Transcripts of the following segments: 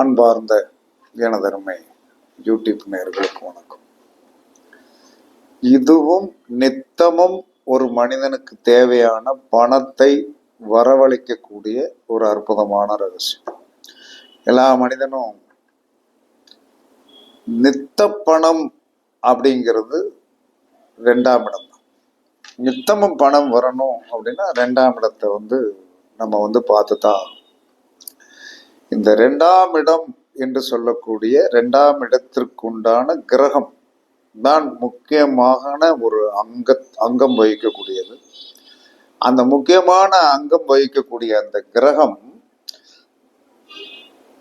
அன்பார்ந்த எனதருமை யூடியூப் நேர்களுக்கு வணக்கம். இதுவும் நித்தமும் ஒரு மனிதனுக்கு தேவையான பணத்தை வரவழைக்கக்கூடிய ஒரு அற்புதமான ரகசியம். எல்லா மனிதனும் நித்த பணம் அப்படிங்கிறது ரெண்டாம் இடம். தான் நித்தமும் பணம் வரணும் அப்படின்னா ரெண்டாம் இடத்தை வந்து நம்ம வந்து பார்த்து தான் இந்த ரெண்டாம் இடம் என்று சொல்லக்கூடிய ரெண்டாம் இடத்திற்குண்டான கிரகம் தான் முக்கியமான ஒரு அங்க அங்கம் வகிக்கக்கூடியது. அந்த முக்கியமான அங்கம் வகிக்கக்கூடிய அந்த கிரகம்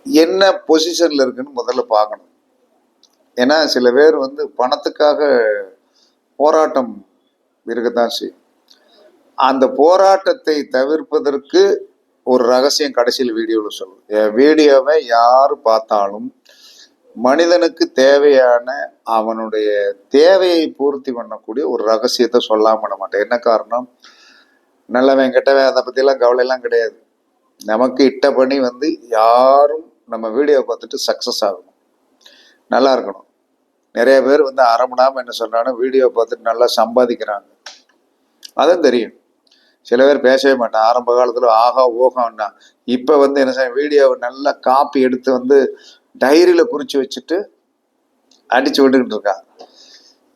என்ன பொசிஷன்ல இருக்குன்னு முதல்ல பார்க்கணும். ஏன்னா சில பேர் வந்து பணத்துக்காக போராட்டம் இருக்கத்தான் செய்யும். அந்த போராட்டத்தை தவிர்ப்பதற்கு ஒரு ரகசியம் கடைசியில் வீடியோவில் சொல்லுவேன் என் வீடியோவை யார் பார்த்தாலும் மனிதனுக்கு தேவையான அவனுடைய தேவையை பூர்த்தி பண்ணக்கூடிய ஒரு ரகசியத்தை சொல்லாம விட மாட்டேன். என்ன காரணம்? நல்லவன் கெட்டவன் அதை பற்றிலாம் கவலையெல்லாம் கிடையாது. நமக்கு இட்ட பணி வந்து யாரும் நம்ம வீடியோ பார்த்துட்டு சக்ஸஸ் ஆகணும். நல்லா இருக்கணும். நிறைய பேர் வந்து அறமுடாமல் என்ன சொல்கிறாங்கன்னா வீடியோ பார்த்துட்டு நல்லா சம்பாதிக்கிறாங்க. அதுவும் தெரியும். சில பேர் பேசவே மாட்டான் ஆரம்ப காலத்தில் ஆகா ஓகான்னா இப்போ வந்து என்ன செய்ய வீடியோவை நல்லா காப்பி எடுத்து வந்து டைரியில் குறித்து வச்சுட்டு அடிச்சு விட்டுக்கிட்டு இருக்கான்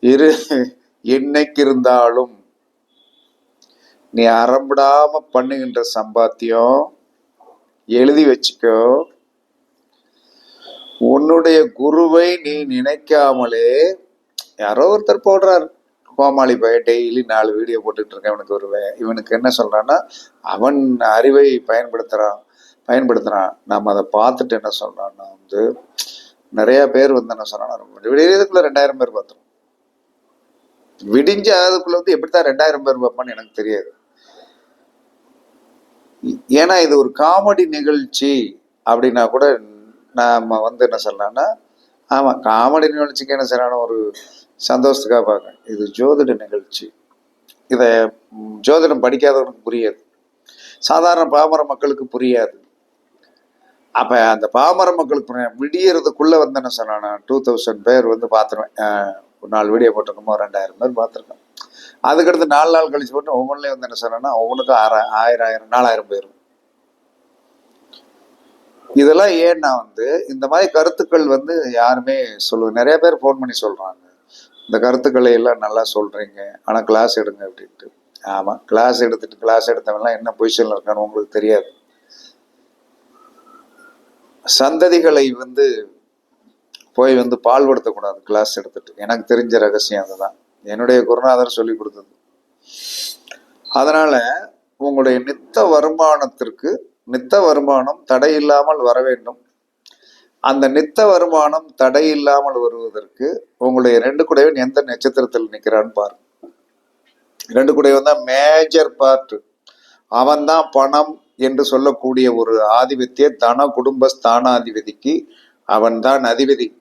இரு என்னைக்கு இருந்தாலும் நீ அறம்பிடாம பண்ணுகின்ற சம்பாத்தியம் எழுதி வச்சுக்கோ. உன்னுடைய குருவை நீ நினைக்காமலே யாரோ ஒருத்தர் போடுறாரு. கோமாளி பையன் டெய்லி நாலு வீடியோ போட்டுட்டு இருக்கேன். இவனுக்கு ஒரு இவனுக்கு என்ன சொல்றான்னா அவன் அறிவை பயன்படுத்துறான் பயன்படுத்துறான். நம்ம அதை பார்த்துட்டு என்ன சொல்றான்னா வந்து நிறைய பேர் வந்து என்ன சொல்றான்னா விடியறதுக்குள்ள ரெண்டாயிரம் பேர் பார்த்துரும். விடிஞ்ச அதுக்குள்ள வந்து எப்படித்தான் ரெண்டாயிரம் பேர் பார்ப்பான்னு எனக்கு தெரியாது. ஏன்னா இது ஒரு காமெடி நிகழ்ச்சி அப்படின்னா கூட நாம வந்து என்ன சொல்லலாம்னா ஆமா காமெடி நிகழ்ச்சிக்கு என்ன செய்யலாம் ஒரு சந்தோஷத்துக்காக பார்க்க இது ஜோதிட நிகழ்ச்சி. இதை ஜோதிடம் படிக்காதவனுக்கு புரியாது. சாதாரண பாமர மக்களுக்கு புரியாது. அப்போ அந்த பாமர மக்களுக்கு விடியறதுக்குள்ளே வந்து என்ன சொன்னானா டூ தௌசண்ட் பேர் வந்து பார்த்துருவேன் ஒரு நாலு வீடியோ போட்டிருக்கோமோ ரெண்டாயிரம் பேர் பார்த்துருக்கேன் அதுக்கடுத்து நாலு நாள் கழிச்சு போட்டு ஒவ்வொன்றிலையும் வந்து என்ன சொன்னேன்னா ஒவ்வொன்றுக்கும் ஆற ஆயிரம் ஆயிரம் நாலாயிரம் பேர். இதெல்லாம் ஏன்னா வந்து இந்த மாதிரி கருத்துக்கள் வந்து யாருமே சொல்லுவது நிறைய பேர் ஃபோன் பண்ணி சொல்கிறாங்க இந்த கருத்துக்களை எல்லாம் நல்லா சொல்கிறீங்க ஆனால் கிளாஸ் எடுங்க அப்படின்ட்டு. ஆமாம் கிளாஸ் எடுத்துட்டு கிளாஸ் எடுத்தவன்லாம் என்ன பொசிஷனில் இருக்கான்னு உங்களுக்கு தெரியாது. சந்ததிகளை வந்து போய் வந்து பால்படுத்தக்கூடாது கிளாஸ் எடுத்துட்டு. எனக்கு தெரிஞ்ச ரகசியம் அதுதான். என்னுடைய குருநாதர் சொல்லி கொடுத்தது. அதனால உங்களுடைய நித்த வருமானத்திற்கு நித்த வருமானம் தடையில்லாமல் வர வேண்டும். அந்த நித்த வருமானம் தடை இல்லாமல் வருவதற்கு உங்களுடைய ரெண்டு குடைவன் எந்த நட்சத்திரத்தில் நிற்கிறான்னு பாருங்க ரெண்டு குடைவன் தான் மேஜர் பார்ட் அவன் தான் பணம் என்று சொல்லக்கூடிய ஒரு ஆதிபத்திய தன குடும்ப ஸ்தானாதிபதிக்கு அவன் தான் அதிபதி.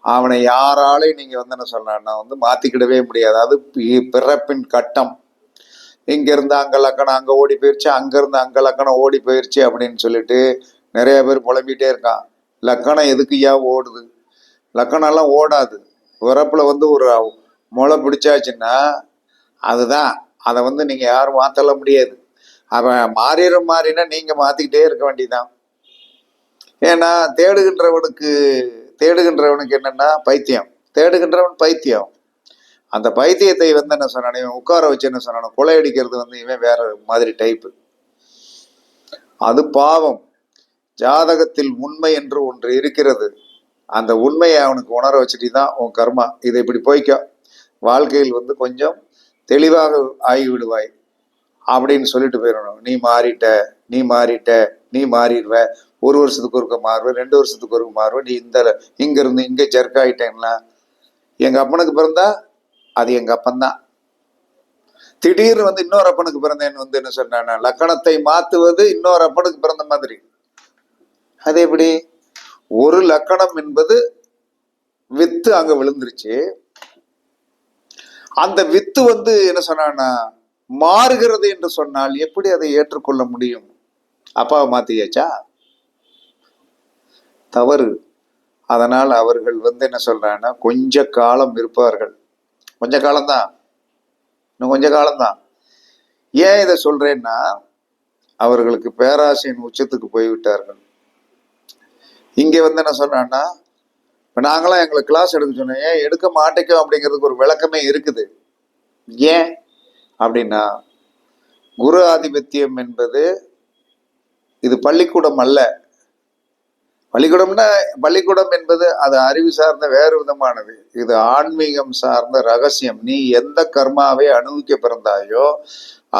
அவனை யாராலையும் நீங்க வந்து என்ன சொல்லலாம்னா வந்து மாத்திக்கிடவே முடியாது. அது பி- பிறப்பின் கட்டம். இங்க இருந்து அங்க லக்கணம் அங்க ஓடி போயிருச்சு அங்க இருந்து அங்க லக்கணம் ஓடி போயிருச்சு அப்படின்னு சொல்லிட்டு நிறைய பேர் புலம்பிட்டே இருக்கான். லக்கணம் எதுக்குயா ஓடுது? லக்கணம்லாம் ஓடாது. பிறப்புல வந்து ஒரு முளை பிடிச்சாச்சுன்னா அதுதான். அதை வந்து நீங்கள் யாரும் மாற்றல முடியாது. அவன் மாறிட மாறினா நீங்கள் மாற்றிக்கிட்டே இருக்க வேண்டியதுதான். ஏன்னா தேடுகின்றவனுக்கு தேடுகின்றவனுக்கு என்னென்னா பைத்தியம். தேடுகின்றவன் பைத்தியம். அந்த பைத்தியத்தை வந்து என்ன சொன்னான் இவன் உட்கார வச்சு என்ன சொன்னானோ கொள்ளையடிக்கிறது வந்து இவன் வேற மாதிரி டைப்பு அது பாவம். ஜாதகத்தில் உண்மை என்று ஒன்று இருக்கிறது. அந்த உண்மையை அவனுக்கு உணர வச்சுட்டு தான் உன் கர்மா. இதை இப்படி போய்க்கோ. வாழ்க்கையில் வந்து கொஞ்சம் தெளிவாக ஆகிவிடுவாய். அப்படின்னு சொல்லிட்டு போயிடணும். நீ மாறிட்ட நீ மாறிட்ட நீ மாறிடுவ. ஒரு வருஷத்துக்கு ஒருக்க மாறுவ ரெண்டு வருஷத்துக்கு ஒருக்க மாறுவ. நீ இந்த இங்கேருந்து இங்கே ஜெர்க் ஆயிட்டேன்னா எங்கள் அப்பனுக்கு பிறந்தா அது எங்கள் அப்பன்தான். திடீர்னு வந்து இன்னொரு அப்பனுக்கு பிறந்தேன்னு வந்து என்ன சொன்னான் லக்கணத்தை மாற்றுவது இன்னொரு அப்பனுக்கு பிறந்த மாதிரி. அது எப்படி? ஒரு லக்கணம் என்பது வித்து அங்க விழுந்துருச்சு. அந்த வித்து வந்து என்ன சொன்னான்னா மாறுகிறது என்று சொன்னால் எப்படி அதை ஏற்றுக்கொள்ள முடியும்? அப்பாவை மாத்தியாச்சா? தவறு. அதனால் அவர்கள் வந்து என்ன சொல்றாங்கன்னா கொஞ்ச காலம் இருப்பார்கள். கொஞ்ச காலம்தான். இன்னும் கொஞ்ச காலம்தான். ஏன் இதை சொல்றேன்னா அவர்களுக்கு பேராசையின் உச்சத்துக்கு போய்விட்டார்கள். இங்க வந்து என்ன சொன்னான்னா இப்போ நாங்களாம் எங்களுக்கு கிளாஸ் எடுக்க சொன்னோம் ஏன் எடுக்க மாட்டேக்கோ? அப்படிங்கிறதுக்கு ஒரு விளக்கமே இருக்குது. ஏன்? அப்படின்னா குரு ஆதிபத்தியம் என்பது இது பள்ளிக்கூடம் அல்ல. பள்ளிக்கூடம்னா பள்ளிக்கூடம் என்பது அது அறிவு சார்ந்த வேறு விதமானது. இது ஆன்மீகம் சார்ந்த ரகசியம். நீ எந்த கர்மாவை அனுபவிக்க பிறந்தாயோ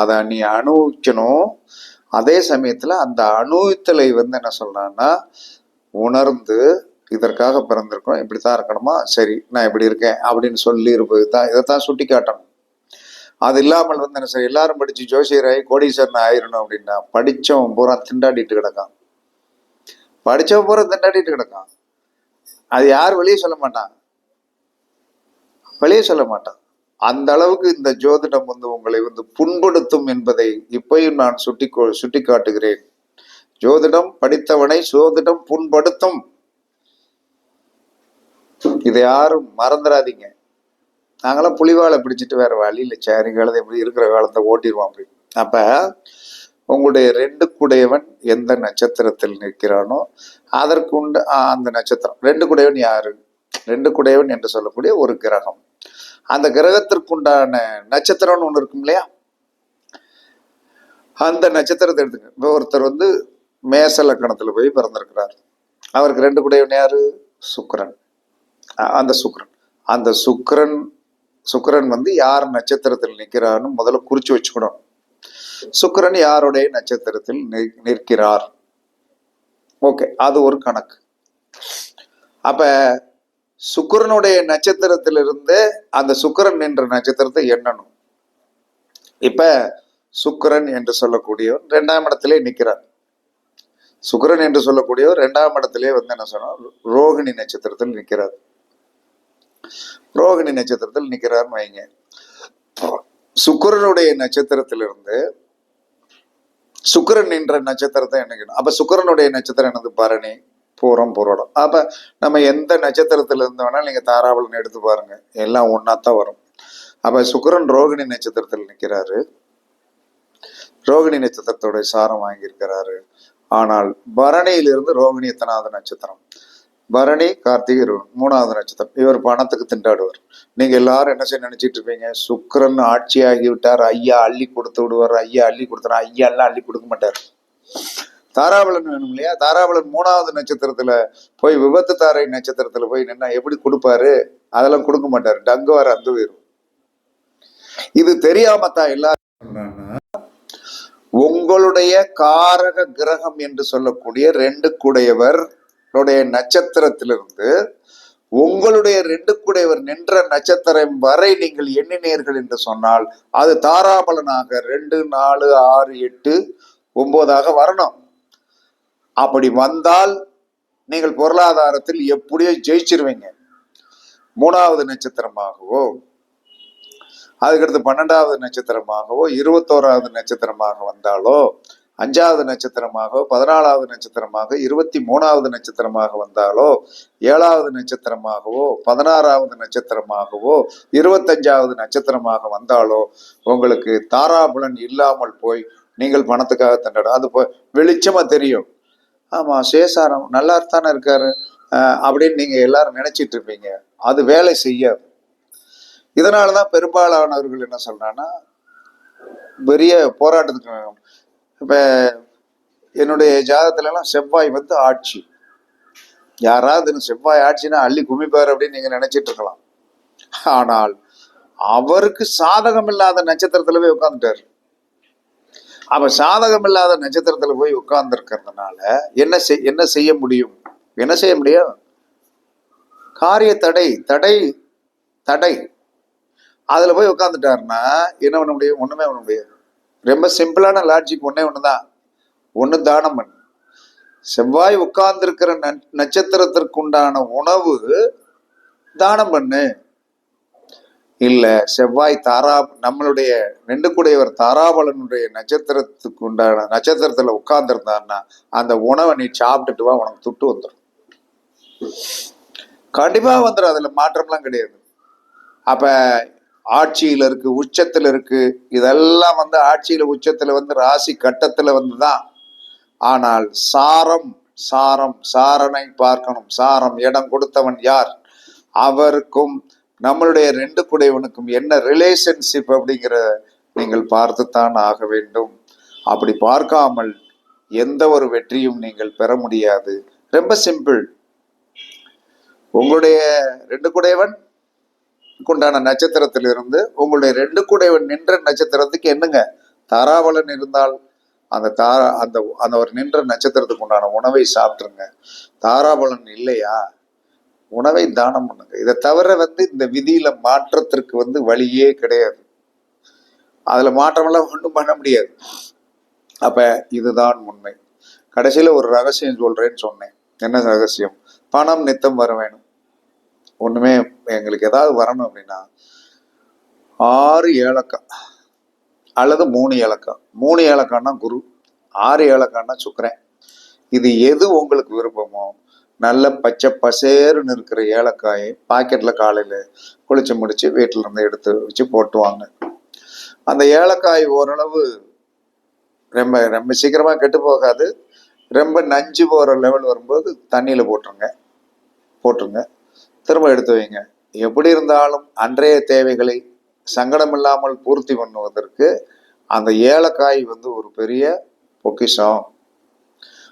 அதை நீ அனுபவிக்கணும் அதே சமயத்துல அந்த அனுபவித்தலை வந்து என்ன சொல்றான்னா உணர்ந்து இதற்காக பிறந்திருக்கோம். இப்படித்தான் இருக்கணுமா? சரி நான் இப்படி இருக்கேன் அப்படின்னு சொல்லி இருப்பது தான் இதைத்தான் சுட்டி காட்டணும் அது இல்லாமல் வந்து என்ன சரி எல்லாரும் படிச்சு ஜோசியராகி கோடீஸ்வரன் ஆயிரணும் அப்படின்னா படித்தவன் பூரா திண்டாடிட்டு கிடக்கான். படிச்சவன் பூரா திண்டாடிட்டு கிடக்கான். அது யார் வெளியே சொல்ல மாட்டான்? வெளியே சொல்ல மாட்டான். அந்த அளவுக்கு இந்த ஜோதிடம் வந்து உங்களை வந்து புண்படுத்தும் என்பதை இப்பையும் நான் சுட்டி சுட்டி காட்டுகிறேன் ஜோதிடம் படித்தவனை சோதிடம் புண்படுத்தும். இதை யாரும் மறந்துடாதீங்க. நாங்களாம் புலிவாலை பிடிச்சிட்டு வேற வழி இல்லை சரி காலத்தை எப்படி இருக்கிற காலத்தை ஓட்டிடுவோம் அப்படி. அப்ப உங்களுடைய ரெண்டு குடையவன் எந்த நட்சத்திரத்தில் நிற்கிறானோ அதற்கு உண்டு அந்த நட்சத்திரம். ரெண்டு குடையவன் யாரு? ரெண்டு குடையவன் என்று சொல்லக்கூடிய ஒரு கிரகம். அந்த கிரகத்திற்குண்டான நட்சத்திரம்னு ஒன்று இருக்கும் இல்லையா? அந்த நட்சத்திரத்தை எடுத்துங்க இப்போ ஒருத்தர் வந்து மேச லக்கணத்தில் போய் பிறந்திருக்கிறார். அவருக்கு ரெண்டு குடையவன் யாரு? சுக்கரன். அந்த சுக்கரன். அந்த சுக்கரன் சுக்கிரன் வந்து யார் நட்சத்திரத்தில் நிற்கிறான்னு முதல்ல குறிச்சு வச்சுக்கணும். சுக்கரன் யாருடைய நட்சத்திரத்தில் நிற்கிறார்? ஓகே அது ஒரு கணக்கு. அப்ப சுக்கரனுடைய நட்சத்திரத்திலிருந்து அந்த சுக்கரன் என்ற நட்சத்திரத்தை எண்ணணும். இப்ப சுக்கரன் என்று சொல்லக்கூடியவன் இரண்டாம் இடத்திலே நிற்கிறார். சுக்கிரன் என்று சொல்லக்கூடியவர் இரண்டாம் இடத்திலே வந்து என்ன சொன்னால் ரோகிணி நட்சத்திரத்தில் நிற்கிறார். ரோகிணி நட்சத்திரத்தில் நிற்கிறார்னு வைங்க. சுக்கரனுடைய நட்சத்திரத்திலிருந்து சுக்கரன் என்ற நட்சத்திரத்தை எண்ணிக்கணும் அப்ப சுக்கிரனுடைய நட்சத்திரம் என்னது? பரணி பூரம் புரோடம். அப்ப நம்ம எந்த நட்சத்திரத்துல இருந்து வேணாலும் நீங்க தாராபலன் எடுத்து பாருங்க. எல்லாம் ஒன்னாத்தான் வரும். அப்ப சுக்கிரன் ரோகிணி நட்சத்திரத்தில் நிற்கிறாரு. ரோகிணி நட்சத்திரத்தோட சாரம் வாங்கியிருக்கிறாரு. ஆனால் பரணியிலிருந்து ரோகிணி எத்தனாவது நட்சத்திரம்? பரணி கார்த்திகை மூணாவது நட்சத்திரம். இவர் பணத்துக்கு திண்டாடுவார். நீங்க எல்லாரும் என்ன செய்ய நினைச்சிட்டு இருப்பீங்க? சுக்கிரன் ஆட்சி ஆகிவிட்டார் ஐயா அள்ளி கொடுத்து விடுவார். ஐயா அள்ளி கொடுத்தாரு ஐயா எல்லாம் அள்ளி கொடுக்க மாட்டார். தாராபலன் வேணும் இல்லையா? தாராபலன் மூணாவது நட்சத்திரத்துல போய் விபத்து தாரை நட்சத்திரத்துல போய் நின்னா எப்படி கொடுப்பாரு? அதெல்லாம் கொடுக்க மாட்டார். டங்குவார் அந்த உயிரும் இது தெரியாம தான் எல்லாரும் உங்களுடைய காரக கிரகம் என்று சொல்லக்கூடிய ரெண்டு கூடையவர் உடைய நட்சத்திரத்திலிருந்து உங்களுடைய ரெண்டு குடையவர் நின்ற நட்சத்திரம் வரை நீங்கள் எண்ணினீர்கள் என்று சொன்னால் அது தாராபலனாக ரெண்டு நாலு ஆறு எட்டு ஒன்பதாக வரணும். அப்படி வந்தால் நீங்கள் பொருளாதாரத்தில் எப்படியோ ஜெயிச்சிருவீங்க. மூணாவது நட்சத்திரமாகவோ அதுக்கடுத்து பன்னெண்டாவது நட்சத்திரமாகவோ இருபத்தோராவது நட்சத்திரமாக வந்தாலோ அஞ்சாவது நட்சத்திரமாக பதினாலாவது நட்சத்திரமாக இருபத்தி மூணாவது நட்சத்திரமாக வந்தாலோ ஏழாவது நட்சத்திரமாகவோ பதினாறாவது நட்சத்திரமாகவோ இருபத்தஞ்சாவது நட்சத்திரமாக வந்தாலோ உங்களுக்கு தாராபுலன் இல்லாமல் போய் நீங்கள் பணத்துக்காக தண்டாடும் அது போ வெளிச்சமா தெரியும். ஆமா சேசாரம் நல்லா தானே இருக்காரு அப்படின்னு நீங்க எல்லாரும் நினைச்சிட்டு இருப்பீங்க. அது வேலை செய்யாது. இதனாலதான் பெரும்பாலானவர்கள் என்ன சொல்றாங்கன்னா பெரிய போராட்டத்துக்கு இப்ப என்னுடைய ஜாதகத்துல எல்லாம் செவ்வாய் வந்து ஆட்சி. யாராவது செவ்வாய் ஆட்சினா அள்ளி குமிப்பார் அப்படின்னு நீங்க நினைச்சிட்டு இருக்கலாம். ஆனால் அவருக்கு சாதகம் இல்லாத நட்சத்திரத்துல போய் உட்கார்ந்துட்டாரு. அவ சாதகம் இல்லாத நட்சத்திரத்துல போய் உட்கார்ந்து இருக்கிறதுனால என்ன செய் என்ன செய்ய முடியும்? என்ன செய்ய முடியும்? காரிய தடை தடை தடை. அதில் போய் உட்காந்துட்டாருன்னா என்ன பண்ண முடியும்? ஒன்றுமே பண்ண முடியாது. ரொம்ப சிம்பிளான லாஜிக் ஒன்று தான் ஒன்று தானம் பண்ணு. செவ்வாய் உட்கார்ந்துருக்கிற ந- நட்சத்திரத்திற்கு உண்டான உணவு தானம் பண்ணு. இல்லை செவ்வாய் தாரா நம்மளுடைய ரெண்டு கூடையவர் தாராபலனுடைய நட்சத்திரத்துக்கு உண்டான நட்சத்திரத்தில் உட்கார்ந்துருந்தாருன்னா அந்த உணவை நீ சாப்பிட்டுட்டு வா உனக்கு துட்டு வந்துடும் கண்டிப்பாக வந்துடும் அதில் மாற்றம்லாம் கிடையாது. அப்போ ஆட்சியில இருக்கு உச்சத்துல இருக்கு. இதெல்லாம் வந்து ஆட்சியில உச்சத்துல வந்து ராசி கட்டத்துல வந்து தான் ஆனால் சாரம் சாரம் சாரனை பார்க்கணும். சாரம் இடம் கொடுத்தவன் யார்? அவருக்கும் நம்மளுடைய ரெண்டு குடையவனுக்கும் என்ன ரிலேஷன்ஷிப் அப்படிங்கிற நீங்கள் பார்த்துத்தான் ஆக வேண்டும். அப்படி பார்க்காமல் எந்த ஒரு வெற்றியும் நீங்கள் பெற முடியாது. ரொம்ப சிம்பிள் உங்களுடைய ரெண்டு குடையவன் உண்டான நட்சத்திரத்திலிருந்து உங்களுடைய ரெண்டு கூட நின்ற நட்சத்திரத்துக்கு என்னங்க? தாராபலன் இருந்தால் அந்த தாரா அந்த அந்த ஒரு நின்ற நட்சத்திரத்துக்கு உண்டான உணவை சாப்பிட்டுருங்க. தாராபலன் இல்லையா? உணவை தானம் பண்ணுங்க. இதை தவிர வந்து இந்த விதியில மாற்றத்திற்கு வந்து வழியே கிடையாது. அதுல மாற்றமெல்லாம் ஒன்றும் பண்ண முடியாது. அப்ப இதுதான் உண்மை. கடைசியில ஒரு ரகசியம் சொல்றேன்னு சொன்னேன். என்ன ரகசியம்? பணம் நித்தம் வர வேணும். ஒண்ணுமே எங்களுக்கு ஏதாவது வரணும் அப்படின்னா ஆறு ஏலக்காய் அல்லது மூணு ஏலக்காய். மூணு ஏலக்காய்னா குரு ஆறு ஏலக்காய்னா சுக்கரன். இது எது உங்களுக்கு விருப்பமோ நல்ல பச்சை பசேருன்னு இருக்கிற ஏலக்காயை பாக்கெட்டில் காலையில் குளிச்சு முடிச்சு வீட்டில் இருந்து எடுத்து வச்சு போட்டுவாங்க அந்த ஏலக்காய் ஓரளவு ரொம்ப ரொம்ப சீக்கிரமாக கெட்டு போகாது. ரொம்ப நஞ்சு போகிற லெவல் வரும்போது தண்ணியில் போட்டுருங்க. போட்டுருங்க. திரும்ப எடுத்து வைங்க. எப்படி இருந்தாலும் அன்றைய தேவைகளை சங்கடமில்லாமல் பூர்த்தி பண்ணுவதற்கு அந்த ஏலக்காய் வந்து ஒரு பெரிய பொக்கிஷம்.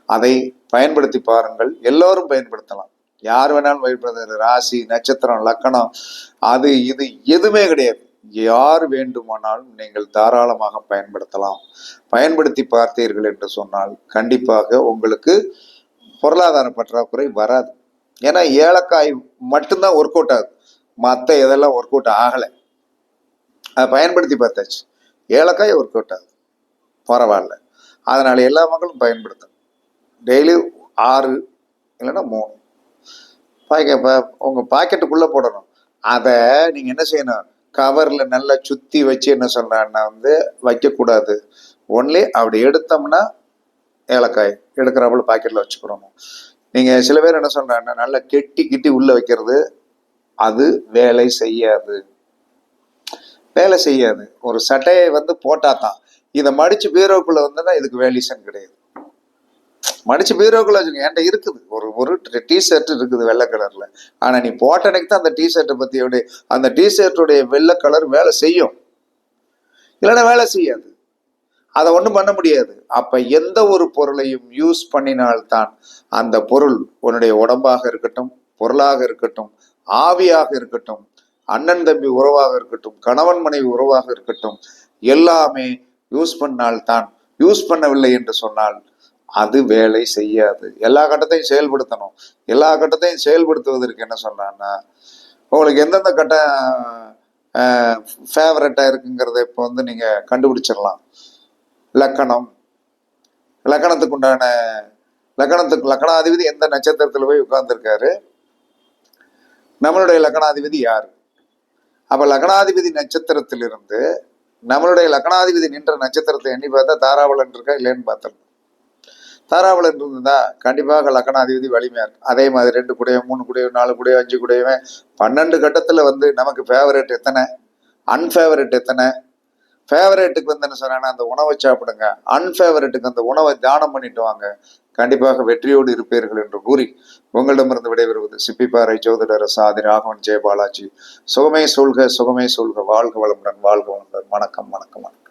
அதை பயன்படுத்தி பாருங்கள். எல்லோரும் பயன்படுத்தலாம். யார் வேணாலும் பயன்படுத்த ராசி நட்சத்திரம் லக்கணம் அது இது எதுவுமே கிடையாது. யார் வேண்டுமானாலும் நீங்கள் தாராளமாக பயன்படுத்தலாம். பயன்படுத்தி பார்த்தீர்கள் என்று சொன்னால் கண்டிப்பாக உங்களுக்கு பொருளாதார பற்றாக்குறை வராது. ஏன்னா ஏலக்காய் மட்டும்தான் ஒர்க் அவுட் ஆகுது. மற்ற இதெல்லாம் ஒர்க் அவுட் ஆகலை. அதை பயன்படுத்தி பார்த்தாச்சு. ஏலக்காய் ஒர்க் அவுட் ஆகுது. பரவாயில்ல. அதனால் எல்லா மக்களும் பயன்படுத்தணும். டெய்லி ஆறு இல்லைன்னா மூணு. பாக்கெட் உங்கள் பாக்கெட்டுக்குள்ளே போடணும். அதை நீங்கள் என்ன செய்யணும்? கவரில் நல்லா சுற்றி வச்சு என்ன சொல்கிறான்னா வந்து வைக்கக்கூடாது. ஒன்லி அப்படி எடுத்தோம்னா ஏலக்காய் எடுக்கிறப்பல பாக்கெட்டில் வச்சுக்கிறோம் நீங்கள் சில பேர் என்ன சொல்கிறாங்கன்னா நல்லா கெட்டி கிட்டி உள்ளே வைக்கிறது அது வேலை செய்யாது. வேலை செய்யாது. ஒரு சட்டையை வந்து போட்டா தான் இதை மடிச்சு பீரோக்குள்ள வந்தா இதுக்கு வேல்யூஷன் கிடையாது. மடிச்சு பீரோக்குள்ள வச்சுக்க என்கிட்ட இருக்குது. ஒரு ஒரு டிஷர்ட் இருக்குது வெள்ளை கலர்ல. ஆனா நீ போட்ட அன்னைக்கு தான் அந்த டிஷர்ட்டை ஷர்ட்டை பத்தி அந்த டிஷர்ட்டுடைய வெள்ளை கலர் வேலை செய்யும். இல்லைன்னா வேலை செய்யாது. அதை ஒன்றும் பண்ண முடியாது. அப்ப எந்த ஒரு பொருளையும் யூஸ் பண்ணினால்தான் அந்த பொருள் உன்னுடைய உடம்பாக இருக்கட்டும் பொருளாக இருக்கட்டும் ஆவியாக இருக்கட்டும் அண்ணன் தம்பி உறவாக இருக்கட்டும் கணவன் மனைவி உறவாக இருக்கட்டும் எல்லாமே யூஸ் பண்ணால்தான் யூஸ் பண்ணவில்லை என்று சொன்னால் அது வேலை செய்யாது. எல்லா கட்டத்தையும் செயல்படுத்தணும். எல்லா கட்டத்தையும் செயல்படுத்துவதற்கு என்ன சொன்னான்னா உங்களுக்கு எந்தெந்த கட்டம் ஃபேவரட்டாக இருக்குங்கிறத இப்போ வந்து நீங்கள் கண்டுபிடிச்சிடலாம். லக்கணம் லக்கணத்துக்கு உண்டான லக்கணத்துக்கு லக்கணாதிபதி எந்த நட்சத்திரத்தில் போய் உட்கார்ந்துருக்காரு? நம்மளுடைய லக்கணாதிபதி யார்? அப்ப லக்னாதிபதி நட்சத்திரத்திலிருந்து நம்மளுடைய லக்னாதிபதி நின்ற நட்சத்திரத்தை எண்ணி பார்த்தா தாராவளன் இருக்கா இல்லைன்னு பார்த்தோம் தாராவளன் இருந்ததா கண்டிப்பாக லக்னாதிபதி வலிமையா இருக்கு அதே மாதிரி ரெண்டு குடையும் மூணு குடையும் நாலு குடையும் அஞ்சு குடையவே பன்னெண்டு கட்டத்துல வந்து நமக்கு ஃபேவரட் எத்தனை? அன்ஃபேவரட் எத்தனை? ஃபேவரேட்டுக்கு வந்து என்ன சொன்னா அந்த உணவை சாப்பிடுங்க. அன்ஃபேவரேட்டுக்கு அந்த உணவை தானம் பண்ணிட்டு வாங்க. கண்டிப்பாக வெற்றியோடு இருப்பீர்கள் என்று கூறி உங்களிடமிருந்து விடைபெறுவது சிப்பிப்பாறை ஜோதிடர் சாதி ராகவன் ஜெயபாலாஜி. சுகமே சொல்க சுகமே சொல்க. வாழ்க வளமுடன் வாழ்க வளமுடன். வணக்கம் வணக்கம் வணக்கம்.